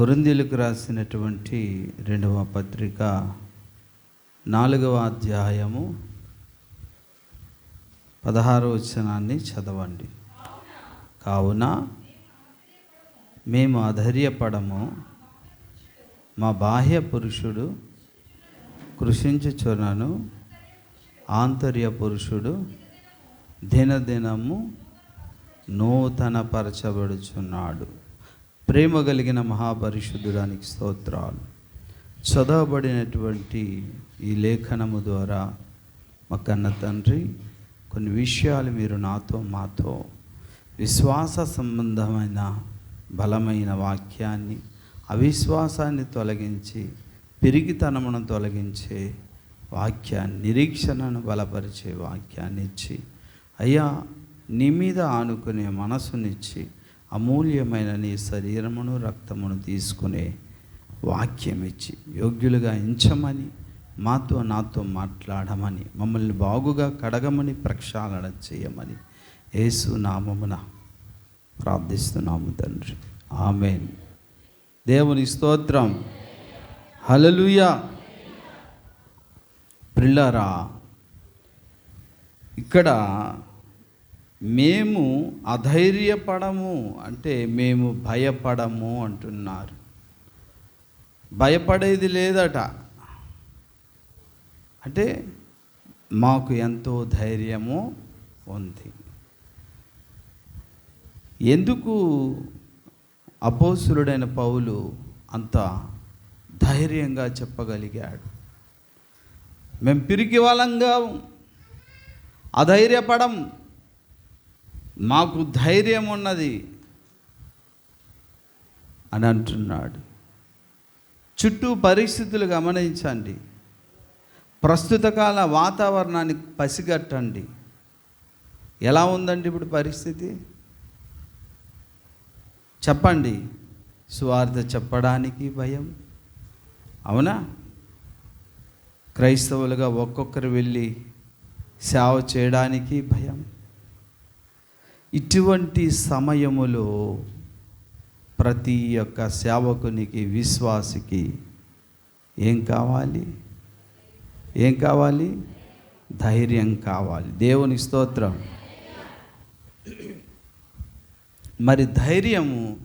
కొరిందీలకు రాసినటువంటి రెండవ పత్రిక నాలుగవ అధ్యాయము పదహారో వచనాన్ని చదవండి. కావున మేము అధైర్యపడము. మా బాహ్య పురుషుడు కృషించుచునను ఆంతర్య పురుషుడు దినదినము నూతనపరచబడుచున్నాడు. ప్రేమ కలిగిన మహాపరిశుద్ధుడానికి స్తోత్రాలు. చదవబడినటువంటి ఈ లేఖనము ద్వారా మా కన్న తండ్రి కొన్ని విషయాలు మీరు నాతో మాతో విశ్వాస సంబంధమైన బలమైన వాక్యాన్ని అవిశ్వాసాన్ని తొలగించి పిరిగితనమును తొలగించే వాక్యాన్ని నిరీక్షణను బలపరిచే వాక్యాన్ని ఇచ్చి అయ్యా నీ మీద ఆనుకునే మనసునిచ్చి అమూల్యమైన నీ శరీరమును రక్తమును తీసుకునే వాక్యం ఇచ్చి యోగ్యులుగా ఎంచమని మాతో నాతో మాట్లాడమని మమ్మల్ని బాగుగా కడగమని ప్రక్షాళన చేయమని యేసు నామమున ప్రార్థిస్తున్నాము తండ్రి. ఆమెన్. దేవుని స్తోత్రం. హలలుయ ప్రిల్లరా ఇక్కడ మేము అధైర్యపడము అంటే మేము భయపడము అంటున్నారు. భయపడేది లేదట. అంటే మాకు ఎంతో ధైర్యము ఉంది. ఎందుకు అపోసురుడైన పౌలు అంత ధైర్యంగా చెప్పగలిగాడు? మేము పిరికి వాళ్ళంగా అధైర్యపడం మాకు ధైర్యం ఉన్నది అని అంటున్నాడు. చుట్టూ పరిస్థితులు గమనించండి. ప్రస్తుత కాల వాతావరణాన్ని పసిగట్టండి. ఎలా ఉందండి ఇప్పుడు పరిస్థితి? చెప్పండి. సువార్త చెప్పడానికి భయం. అవునా? క్రైస్తవులుగా ఒక్కొక్కరు వెళ్ళి సేవ చేయడానికి భయం. ఇటువంటి సమయములో ప్రతి ఒక్క సేవకునికి విశ్వాసికి ఏం కావాలి? ఏం కావాలి? ధైర్యం కావాలి. దేవుని స్తోత్రం. మరి ధైర్యము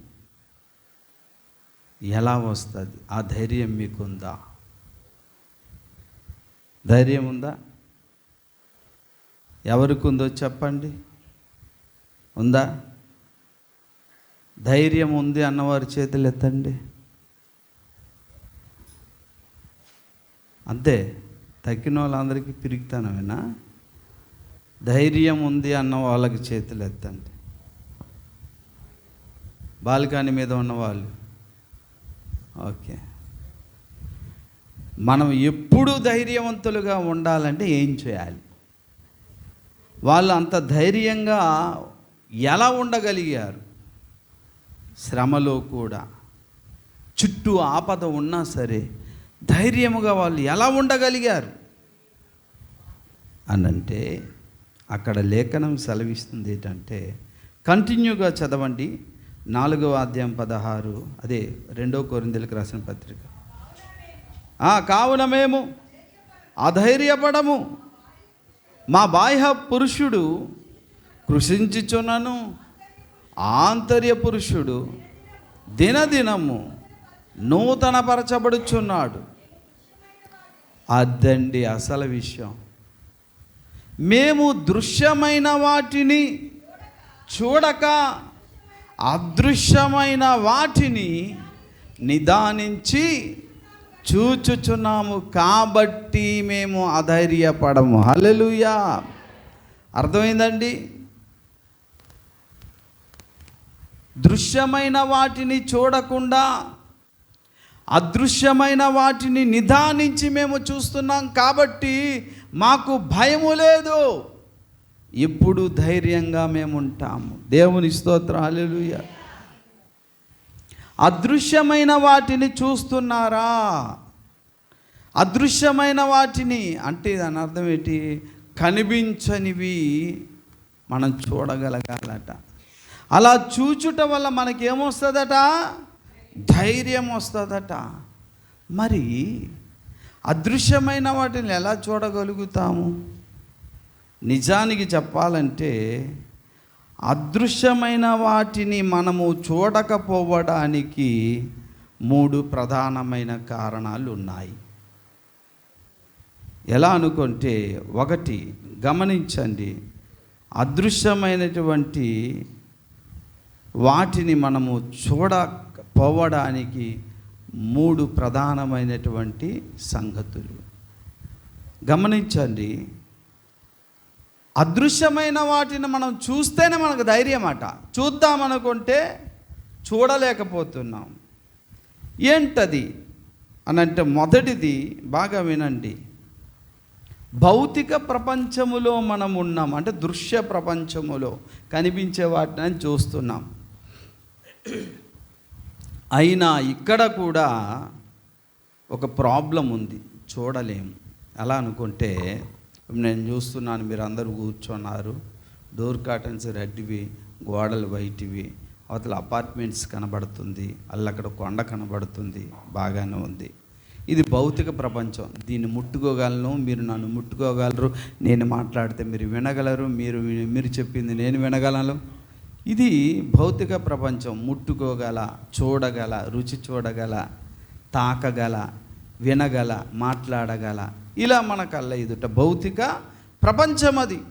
ఎలా వస్తుంది? ఆ ధైర్యం మీకుందా? ధైర్యం ఉందా? ఎవరికి ఉందో చెప్పండి. ఉందా? ధైర్యం ఉంది అన్నవారి చేతులు ఎత్తండి. అంతే తక్కిన వాళ్ళందరికీ పిరుగుతానమేనా ధైర్యం ఉంది అన్న వాళ్ళకి చేతులు ఎత్తండి. బాల్కనీ మీద ఉన్నవాళ్ళు. ఓకే. మనం ఎప్పుడు ధైర్యవంతులుగా ఉండాలంటే ఏం చేయాలి? వాళ్ళు అంత ధైర్యంగా ఎలా ఉండగలిగారు? శ్రమలో కూడా. చుట్టూ ఆపద ఉన్నా సరే ధైర్యముగా వాళ్ళు ఎలా ఉండగలిగారు? అనంటే అక్కడ లేఖనం సెలవిస్తుంది ఏంటంటే కంటిన్యూగా చదవండి. నాలుగవ అధ్యాయం పదహారు అదే రెండో కోరిందెలకు రాసిన పత్రిక. కావున మేము అధైర్యపడము. మా బాహ్య పురుషుడు కృషించుచున్నను ఆంతర్య పురుషుడు దినదినము నూతనపరచబడుచున్నాడు. అదండి అసలు విషయం. మేము దృశ్యమైన వాటిని చూడక అదృశ్యమైన వాటిని నిదానించి చూచుచున్నాము కాబట్టి మేము అధైర్యపడము. హలలుయా అర్థమైందండి? దృశ్యమైన వాటిని చూడకుండా అదృశ్యమైన వాటిని నిదానించి మేము చూస్తున్నాం కాబట్టి మాకు భయము లేదు. ఇప్పుడు ధైర్యంగా మేము ఉంటాము. దేవుని స్తోత్ర అలెలుయ అదృశ్యమైన వాటిని చూస్తున్నారా? అదృశ్యమైన వాటిని అంటే దాని అర్థం ఏంటి? కనిపించనివి మనం చూడగలగాలట. అలా చూచుట వల్ల మనకేమొస్తుందట? ధైర్యం వస్తుందట. మరి అదృశ్యమైన వాటిని ఎలా చూడగలుగుతాము? నిజానికి చెప్పాలంటే అదృశ్యమైన వాటిని మనము చూడకపోవడానికి మూడు ప్రధానమైన కారణాలు ఉన్నాయి ఎలా అనుకుంటే ఒకటి గమనించండి. అదృశ్యమైనటువంటి వాటిని మనము చూడకపోవడానికి మూడు ప్రధానమైనటువంటి సంగతులు. గమనించండి. అదృశ్యమైన వాటిని మనం చూస్తేనే మనకు ధైర్యం అట చూద్దామనుకుంటే చూడలేకపోతున్నాం. ఏంటది? అని అంటే మొదటిది బాగా వినండి. భౌతిక ప్రపంచములో మనం ఉన్నాం. అంటే దృశ్య ప్రపంచములో కనిపించే వాటిని చూస్తున్నాం. అయినా ఇక్కడ కూడా ఒక ప్రాబ్లం ఉంది. చూడలేము. ఎలా అనుకుంటే నేను చూస్తున్నాను మీరు అందరూ కూర్చున్నారు. డోర్ కాటన్స్ రెడ్డివి గోడలు వైట్వి అవతల అపార్ట్మెంట్స్ కనబడుతుంది అల్లక్కడ కొండ కనబడుతుంది బాగానే ఉంది. ఇది భౌతిక ప్రపంచం. దీన్ని ముట్టుకోగలను మీరు నన్ను ముట్టుకోగలరు నేను మాట్లాడితే మీరు వినగలరు మీరు మీరు చెప్పింది నేను వినగలను. ఇది భౌతిక ప్రపంచం ముట్టుకోగల చూడగల రుచి చూడగల తాకగల వినగల మాట్లాడగల. ఇలా మన కళ్ళ ఎదుట భౌతిక ప్రపంచం అది.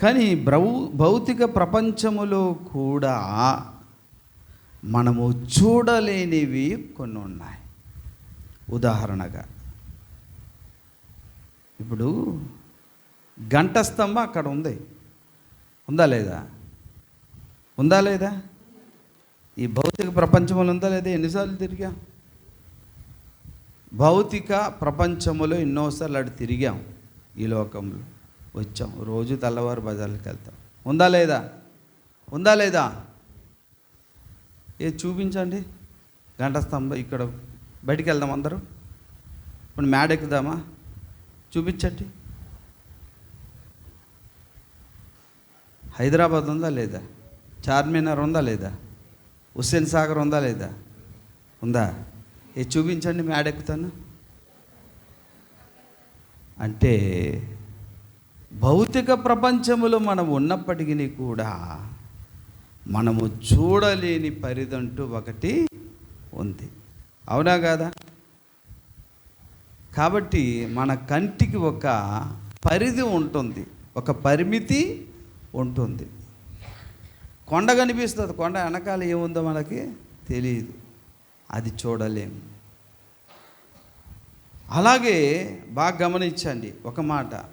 కానీ బ్రౌ భౌతిక ప్రపంచములో కూడా మనము చూడలేనివి కొన్ని ఉన్నాయి. ఉదాహరణగా ఇప్పుడు గంట స్తంభం అక్కడ ఉంది. ఉందా లేదా? ఉందా లేదా? ఈ భౌతిక ప్రపంచంలో ఉందా లేదా? ఎన్నిసార్లు తిరిగాం? భౌతిక ప్రపంచములో ఎన్నోసార్లు అటు తిరిగాం ఈ లోకంలో. వచ్చాం. రోజు తెల్లవారు బజార్లకు వెళ్తాం. ఉందా లేదా? ఉందా లేదా? ఏ చూపించండి. గంట స్తంభం ఇక్కడ బయటికి వెళ్దాం అందరూ. ఇప్పుడు మేడ ఎక్కుదామా? చూపించండి. హైదరాబాద్ ఉందా లేదా? చార్మినార్ ఉందా లేదా? హుస్సేన్ సాగర్ ఉందా లేదా? ఉందా? ఏ చూపించండి మేడెక్కుతాను అంటే భౌతిక ప్రపంచములో మనం ఉన్నప్పటికీ కూడా మనము చూడలేని పరిదంటూ ఒకటి ఉంది. అవునా కాదా? కాబట్టి మన కంటికి ఒక పరిధి ఉంటుంది ఒక పరిమితి ఉంటుంది. కొండ కనిపిస్తుంది. కొండ వెనకాల ఏముందో మనకి తెలియదు. అది చూడలేము అలాగే బాగా గమనించండి ఒక మాట.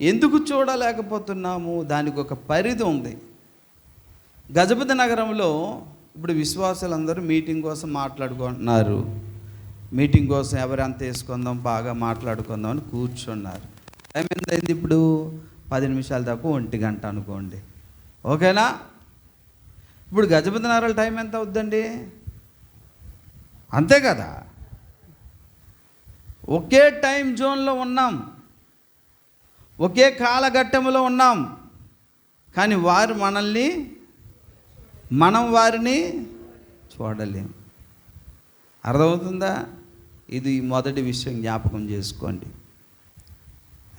ఎందుకు చూడలేకపోతున్నాము? దానికి ఒక పరిధి ఉంది. గజపతి నగరంలో ఇప్పుడు విశ్వాసులందరూ మీటింగ్ కోసం మాట్లాడుకుంటున్నారు. మీటింగ్ కోసం ఎవరెంత వేసుకుందాం బాగా మాట్లాడుకుందాం అని కూర్చున్నారు. టైం ఎంత అయింది ఇప్పుడు? పది నిమిషాల దాకా ఒంటి గంట అనుకోండి. ఓకేనా? ఇప్పుడు గజపతి నగరాల టైం ఎంత అవుద్దండి? అంతే కదా? ఒకే టైం జోన్లో ఉన్నాం. ఒకే కాలఘట్టంలో ఉన్నాం. కానీ వారు మనల్ని మనం వారిని చూడలేం. అర్థమవుతుందా? ఇది మొదటి విషయం జ్ఞాపకం చేసుకోండి.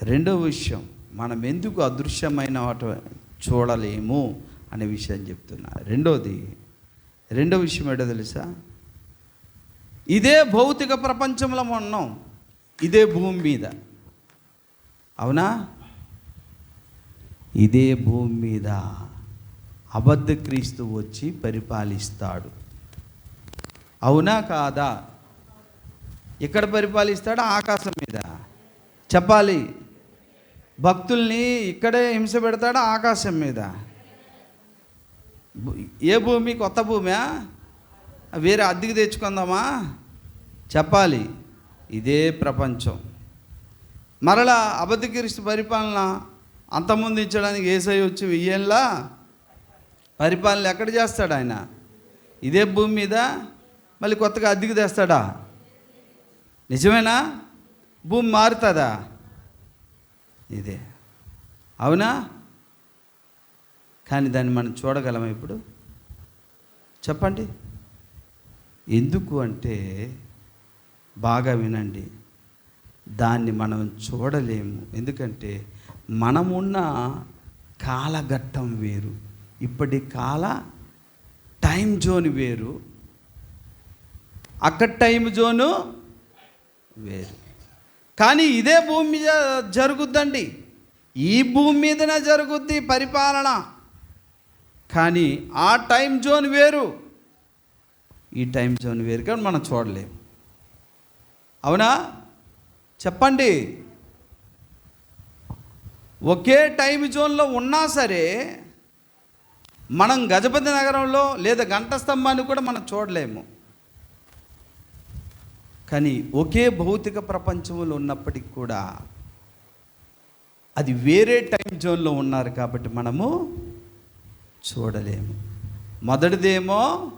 రెండో విషయం మనం ఎందుకు అదృశ్యమైన వాటి చూడలేము? అనే విషయం చెప్తున్నా. రెండోది రెండో విషయం ఏంటో తెలుసా? ఇదే భౌతిక ప్రపంచంలో ఉన్నాం. ఇదే భూమి మీద. అవునా? ఇదే భూమి మీద అబద్ధ క్రీస్తు వచ్చి పరిపాలిస్తాడు. అవునా కాదా? ఎక్కడ పరిపాలిస్తాడు? ఆకాశం మీద. చెప్పాలి. భక్తుల్ని ఇక్కడే హింస పెడతాడు? ఆకాశం మీద. ఏ భూమి కొత్త భూమా? వేరే అద్దెకి తెచ్చుకుందామా? చెప్పాలి. ఇదే ప్రపంచం. మరలా అబద్ధక్రీస్తు పరిపాలన అంతమొందించడానికి ఏసై వచ్చి వెయ్యేళ్ళ పరిపాలన ఎక్కడ చేస్తాడు ఆయన? ఇదే భూమి మీద మళ్ళీ కొత్తగా అద్దెకి తెస్తాడా? నిజమేనా? భూమి మారుతుందా? ఇదే. అవునా? కానీ దాన్ని మనం చూడగలమా ఇప్పుడు? చెప్పండి. ఎందుకు అంటే బాగా వినండి. దాన్ని మనం చూడలేము. ఎందుకంటే మనమున్న కాలఘట్టం వేరు. ఇప్పటి కాల టైం జోన్ వేరు. అక్కడ టైం జోను వేరు. కానీ ఇదే భూమి మీద జరుగుద్దండి. ఈ భూమి మీదనే జరుగుద్ది పరిపాలన. కానీ ఆ టైం జోన్ వేరు. ఈ టైం జోన్ వేరు కానీ మనం చూడలేము. అవునా? చెప్పండి. ఒకే టైం జోన్లో ఉన్నా సరే మనం గజపతి నగరంలో లేదా గంట స్తంభాన్ని కూడా మనం చూడలేము. కానీ ఒకే భౌతిక ప్రపంచంలో ఉన్నప్పటికీ కూడా అది వేరే టైం జోన్లో ఉన్నారు కాబట్టి మనము చూడలేము. మొదటిదేమో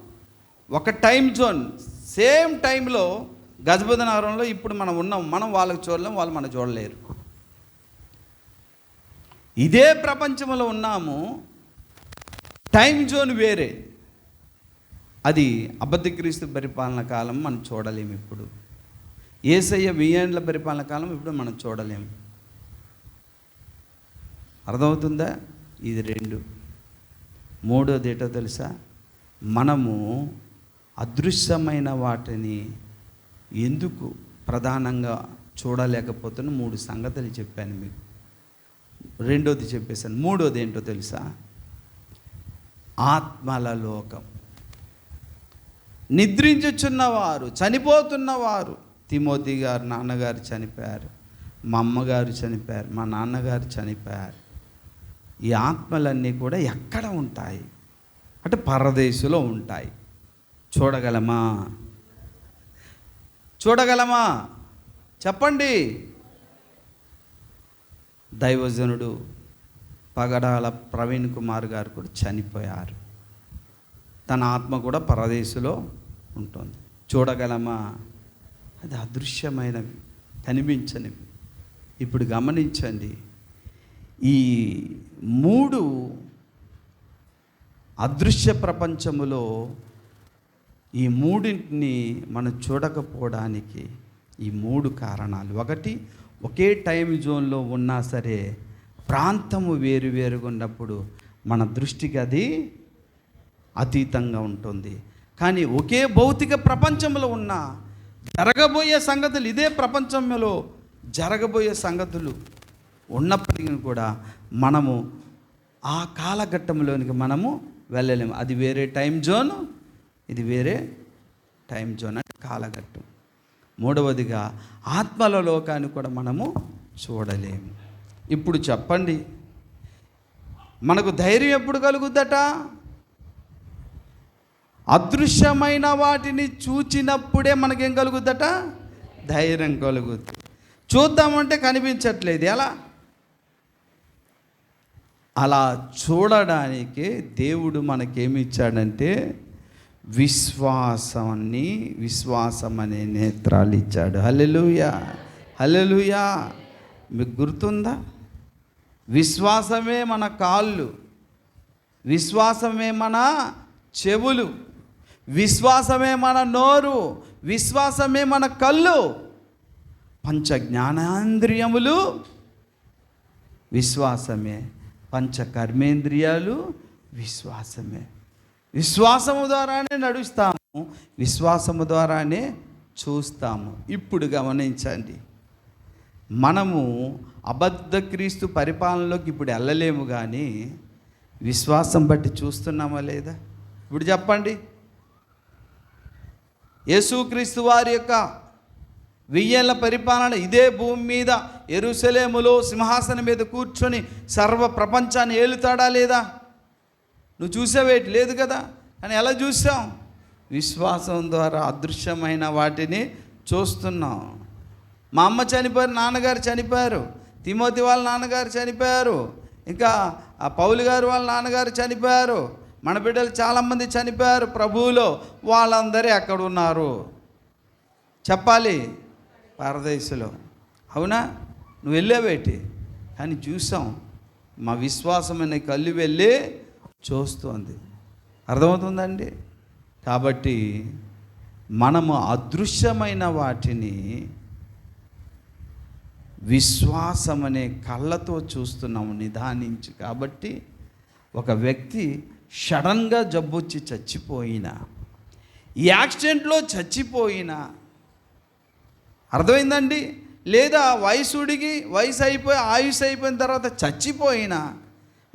ఒక టైం జోన్. సేమ్ టైంలో గజపతి నగరంలో ఇప్పుడు మనం ఉన్నాం. మనం వాళ్ళకి చూడలేము వాళ్ళు మనం చూడలేరు. ఇదే ప్రపంచంలో ఉన్నాము. టైం జోన్ వేరే. అది అబద్ధక్రీస్తు పరిపాలన కాలం మనం చూడలేము ఇప్పుడు. ఏసయ్య వెయ్యేండ్ల పరిపాలన కాలం ఇప్పుడు మనం చూడలేము. అర్థమవుతుందా? ఇది రెండు. మూడోది ఏంటో తెలుసా? మనము అదృశ్యమైన వాటిని ఎందుకు ప్రధానంగా చూడలేకపోతున్న మూడు సంగతులు చెప్పాను మీకు. రెండోది చెప్పేశాను. మూడోది ఏంటో తెలుసా? ఆత్మల లోకం. నిద్రించుచున్నవారు చనిపోతున్నవారు. తిమోతి గారు నాన్నగారు చనిపోయారు. మా అమ్మగారు చనిపోయారు. మా నాన్నగారు చనిపోయారు. ఈ ఆత్మలన్నీ కూడా ఎక్కడ ఉంటాయి? అంటే పరదేశంలో ఉంటాయి. చూడగలమా? చూడగలమా? చెప్పండి. దైవజనుడు పగడాల ప్రవీణ్ కుమార్ గారు కూడా చనిపోయారు. తన ఆత్మ కూడా పరదేశంలో ఉంటుంది. చూడగలమా? అది అదృశ్యమైనవి కనిపించనివి. ఇప్పుడు గమనించండి. ఈ మూడు అదృశ్య ప్రపంచములో ఈ మూడింటిని మనం చూడకపోవడానికి ఈ మూడు కారణాలు. ఒకటి ఒకే టైం జోన్లో ఉన్నా సరే ప్రాంతము వేరు వేరుగా ఉన్నప్పుడు మన దృష్టికి అది అతీతంగా ఉంటుంది. కానీ ఒకే భౌతిక ప్రపంచంలో ఉన్న జరగబోయే సంగతులు ఇదే ప్రపంచంలో జరగబోయే సంగతులు ఉన్నప్పటికీ కూడా మనము ఆ కాలఘట్టంలోనికి మనము వెళ్ళలేము. అది వేరే టైం జోన్ ఇది వేరే టైం జోన్ అంటే కాలఘట్టం. మూడవదిగా ఆత్మల లోకాన్ని కూడా మనము చూడలేము. ఇప్పుడు చెప్పండి మనకు ధైర్యం ఎప్పుడు కలుగుద్దట? అదృశ్యమైన వాటిని చూచినప్పుడే మనకేం కలుగుద్దట? ధైర్యం కలుగుద్ది. చూద్దామంటే కనిపించట్లేదు. ఎలా? అలా చూడడానికి దేవుడు మనకేమి ఇచ్చాడంటే విశ్వాసాన్ని విశ్వాసం అనే నేత్రాలు ఇచ్చాడు హల్లెలూయా హల్లెలూయా. మీకు గుర్తుందా? విశ్వాసమే మన కాళ్ళు విశ్వాసమే మన చెవులు విశ్వాసమే మన నోరు విశ్వాసమే మన కళ్ళు పంచ జ్ఞానేంద్రియములు విశ్వాసమే. పంచ కర్మేంద్రియాలు విశ్వాసమే. విశ్వాసము ద్వారానే నడుస్తాము విశ్వాసము ద్వారానే చూస్తాము. ఇప్పుడు గమనించండి. మనము అబద్ధ క్రీస్తు పరిపాలనలోకి ఇప్పుడు వెళ్ళలేము కానీ విశ్వాసం బట్టి చూస్తున్నామా లేదా? ఇప్పుడు చెప్పండి. యేసుక్రీస్తు వారి యొక్క వెయ్యేళ్ళ పరిపాలన ఇదే భూమి మీద ఎరుసలేములో సింహాసనం మీద కూర్చొని సర్వ ప్రపంచాన్ని ఏలుతాడా లేదా? నువ్వు చూసావేటి లేదు కదా? అని ఎలా చూసాం? విశ్వాసం ద్వారా అదృశ్యమైన వాటిని చూస్తున్నాం. మా అమ్మ చనిపోయారు నాన్నగారు చనిపోయారు తిమోతి వాళ్ళ నాన్నగారు చనిపోయారు ఇంకా ఆ పౌలు గారు వాళ్ళ నాన్నగారు చనిపోయారు మన బిడ్డలు చాలామంది చనిపోయారు ప్రభువులో వాళ్ళందరూ ఎక్కడ ఉన్నారు? చెప్పాలి పరదేశంలో. అవునా? నువ్వు వెళ్ళావేటి కానీ చూసాం మా విశ్వాసమైన కళ్ళు వెళ్ళి చూస్తోంది. అర్థమవుతుందండి? కాబట్టి మనము అదృశ్యమైన వాటిని విశ్వాసం అనే కళ్ళతో చూస్తున్నాము నిదానించి. కాబట్టి ఒక వ్యక్తి సడన్గా జబ్బొచ్చి చచ్చిపోయినా ఈ యాక్సిడెంట్లో చచ్చిపోయినా అర్థమైందండి? లేదా వయసుడికి వయసు అయిపోయి ఆయుష్ అయిపోయిన తర్వాత చచ్చిపోయినా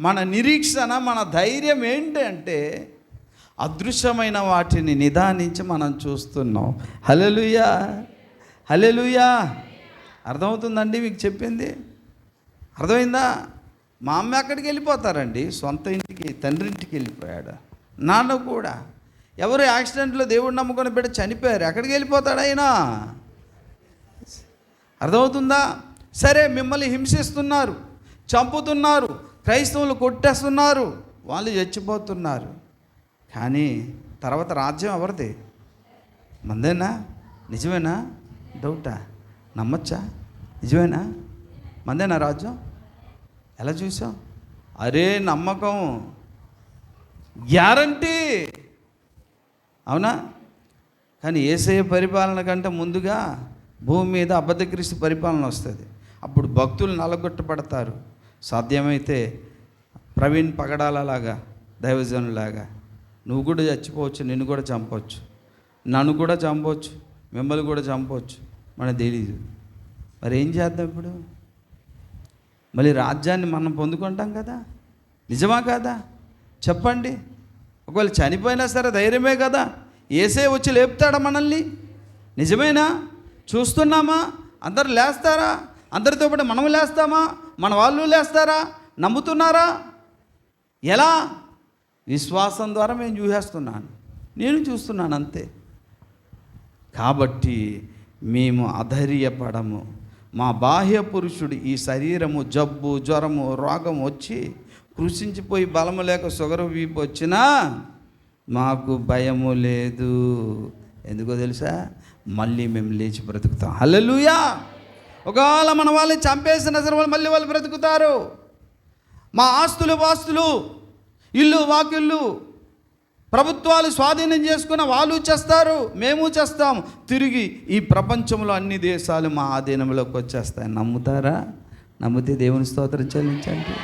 మన నిరీక్షణ మన ధైర్యం ఏంటంటే అదృశ్యమైన వాటిని నిదానించి మనం చూస్తున్నాం. హలెలుయా హలెలుయా అర్థమవుతుందండి మీకు చెప్పింది? అర్థమైందా? మా అమ్మ అక్కడికి వెళ్ళిపోతారండి. సొంత ఇంటికి తండ్రింటికి వెళ్ళిపోయాడు. నాన్న కూడా. ఎవరు యాక్సిడెంట్లో దేవుడు నమ్ముకొని బిడ్డ చనిపోయారు. ఎక్కడికి వెళ్ళిపోతాడు అయినా అర్థమవుతుందా? సరే మిమ్మల్ని హింసిస్తున్నారు చంపుతున్నారు క్రైస్తవులు కొట్టేస్తున్నారు వాళ్ళు చచ్చిపోతున్నారు. కానీ తర్వాత రాజ్యం ఎవరిది? మందేనా? నిజమేనా? డౌటా? నమ్మచ్చా? నిజమేనా? మందేనా రాజ్యం? ఎలా చూసాం అరే నమ్మకం. గ్యారంటీ. అవునా? కానీ ఏసయ పరిపాలన కంటే ముందుగా భూమి మీద అబద్ధక్రీస్తు పరిపాలన వస్తుంది. అప్పుడు భక్తులు నలగొట్టబడతారు. సాధ్యమైతే ప్రవీణ్ పగడాలలాగా దైవజనులాగా నువ్వు కూడా చచ్చిపోవచ్చు నిన్ను కూడా చంపవచ్చు నన్ను కూడా చంపవచ్చు మిమ్మల్ని కూడా చంపవచ్చు మనకు తెలియదు మరి ఏం చేద్దాం ఇప్పుడు? మళ్ళీ రాజ్యాన్ని మనం పొందుకుంటాం కదా? నిజమా కాదా? చెప్పండి. ఒకవేళ చనిపోయినా సరే ధైర్యమే కదా? ఏసే వచ్చి లేపుతాడా మనల్ని? నిజమేనా? చూస్తున్నామా? అందరు లేస్తారా? అందరితో పాటు మనము లేస్తామా? మన వాళ్ళు లేస్తారా? నమ్ముతున్నారా? ఎలా? విశ్వాసం ద్వారా మేము చూసేస్తున్నాను. నేను చూస్తున్నాను అంతే. కాబట్టి మేము అధైర్యపడము. మా బాహ్య పురుషుడు ఈ శరీరము జబ్బు జ్వరము రోగం వచ్చి కృషించిపోయి బలము లేక షుగర్ వీపు వచ్చినా మాకు భయము లేదు. ఎందుకో తెలుసా? మళ్ళీ మేము లేచి బ్రతుకుతాం. హల్లెలూయా! ఒకవేళ మన వాళ్ళని చంపేసిన సరే వాళ్ళు మళ్ళీ వాళ్ళు బ్రతుకుతారు. మా ఆస్తులు వాస్తులు ఇల్లు వాకిళ్ళు ప్రభుత్వాలు స్వాధీనం చేసుకున్న వాళ్ళు చేస్తారు మేము చేస్తాం. తిరిగి ఈ ప్రపంచంలో అన్ని దేశాలు మా ఆధీనంలోకి వచ్చేస్తాయి. నమ్ముతారా? నమ్మితే దేవుని స్తోత్రం చెల్లించండి.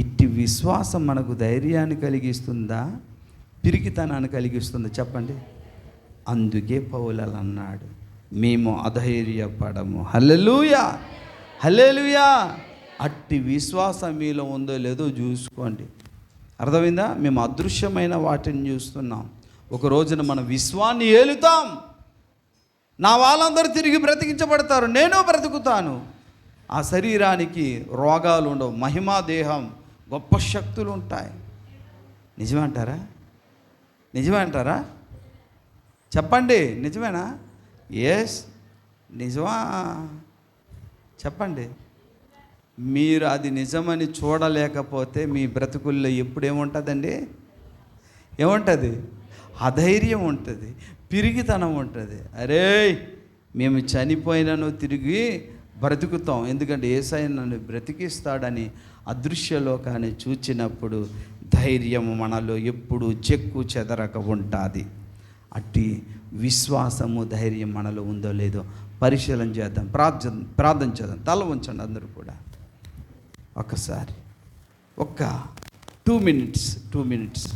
ఇట్టి విశ్వాసం మనకు ధైర్యాన్ని కలిగిస్తుందా? పిరికితనాన్ని కలిగిస్తుందా? చెప్పండి. అందుకే పౌలలు అన్నాడు మేము అధైర్యపడము. హల్లెలూయా! హల్లెలూయా! అట్టి విశ్వాసం మీలో ఉందో లేదో చూసుకోండి. అర్థమైందా? మేము అదృశ్యమైన వాటిని చూస్తున్నాం. ఒక రోజున మన విశ్వాన్ని ఏలుతాం. నా వాళ్ళందరూ తిరిగి బ్రతికించబడతారు. నేను బ్రతుకుతాను. ఆ శరీరానికి రోగాలు ఉండవు. మహిమా దేహం గొప్ప శక్తులు ఉంటాయి. నిజమే అంటారా నిజమే అంటారా చెప్పండి నిజమేనా? ఎస్ నిజమా? చెప్పండి. మీరు అది నిజమని చూడలేకపోతే మీ బ్రతుకుల్లో ఎప్పుడు ఏముంటుందండి? ఏముంటుంది? అధైర్యం ఉంటుంది పిరిగితనం ఉంటుంది. అరే మేము చనిపోయినను తిరిగి బ్రతుకుతాం. ఎందుకంటే ఏసై నన్ను బ్రతికిస్తాడని అదృశ్యలోకాన్ని చూచినప్పుడు ధైర్యం మనలో ఎప్పుడు చెక్కు చెదరక ఉంటుంది. అట్టి విశ్వాసము ధైర్యం మనలో ఉందో లేదో పరిశీలన చేద్దాం ప్రార్థన ప్రార్థన చేద్దాం. తల ఉంచండి అందరూ కూడా. ఒక్కసారి. ఒక్క టూ మినిట్స్ టూ మినిట్స్